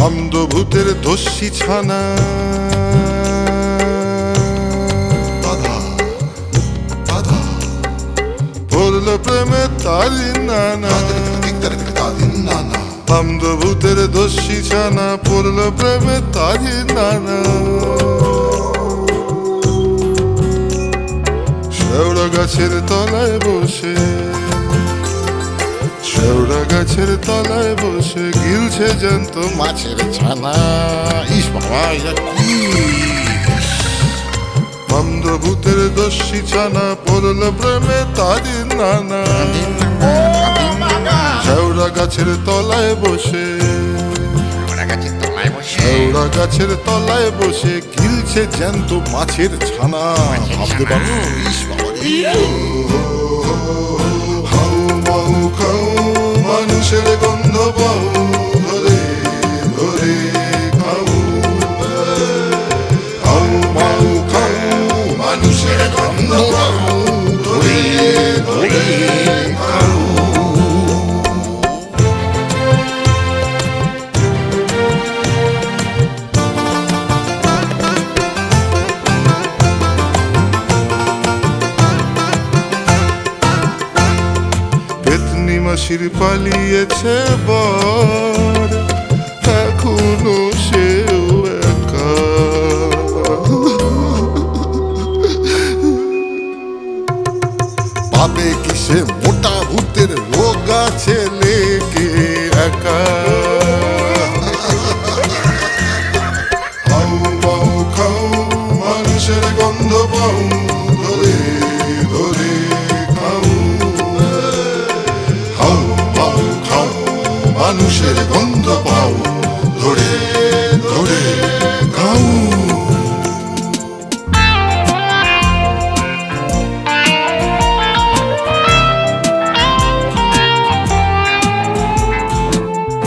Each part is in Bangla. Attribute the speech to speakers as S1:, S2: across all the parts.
S1: ভূতের দস্যি ছানা। পড়ল প্রেমে তারি নানা।
S2: দিকদার দাদিন নানা
S1: বামদ ভূতের দস্যি ছানা পড়ল প্রেমে তারি নানা। শেওড়া গাছের তলায় বসে গাছের তলায় বসে গিলছে জ্যান্ত মাছের ছানা। ইস বাবা এটা কি? মন্দ ভূতের দস্যি ছানা পড়ল প্রেমে তারি নানা। শেওড়া গাছের তলায় বসে। শেওড়া গাছের তলায় বসে? গিলছে জ্যান্ত মাছের ছানা। ভাবতে পারো ইস বাবা রে। হাউ মাউ খাউ মানুষের গন্ধ পাও মাসির পালিয়েছে বর, এখনও সেও পাবে কিসে মোটা ভূতের রোগা ছেলেকে একা? খাও মানুষের গন্ধ পাও মানুষের গন্ধ পাও। ধরে ধরে খাও।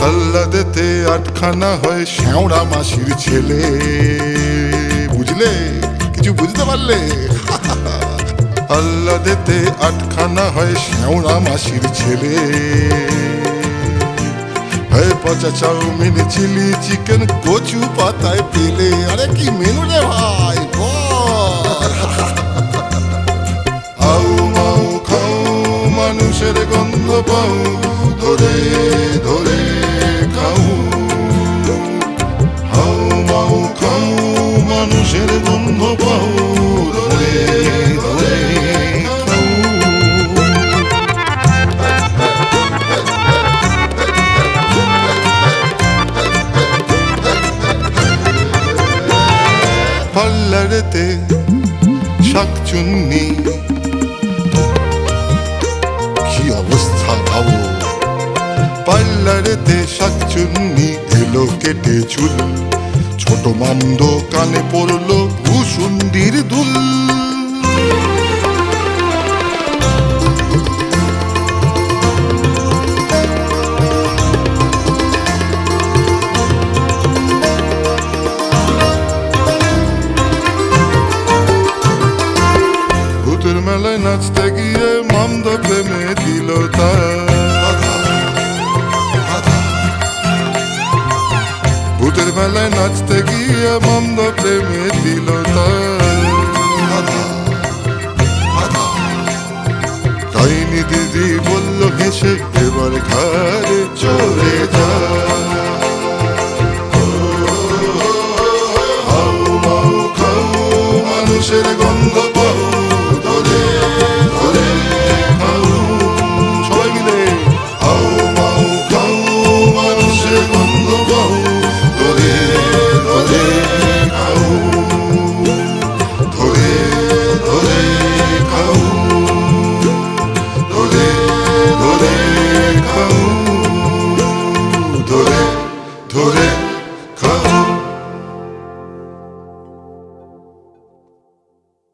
S1: আল্লাদেতে আটখানা হয় শ্যাওড়া মাসির ছেলে। বুঝলে? কিছু বুঝতে পারলে? আল্লাদেতে আটখানা হয় শ্যাওড়া মাসির ছেলে। হয়, পচা চাউমিন চিলি, চিকেন, কচু পাতায় পেলে। আরে কি মেনু রে ভাই আউ মাউ খাও মানুষের গন্ধ পাও ধরে ধরে। পাল্লারেতে শাকচুন্নি কি অবস্থা ভাবো? পাল্লারেতে শাকচুন্নি এলো কেটে চুল। ছোট মন্দ কানে পড়ল ভূসুন্দির দুল। ফুলের নাচতে গিয়ে মমদা প্রেমে দিল তার ভূতের মেলায় নাচতে গিয়ে মমদা প্রেমে দিল তার
S2: দিদি
S1: বলল হেসে এবার ঘরে চলে যা মানুষের গন্ধ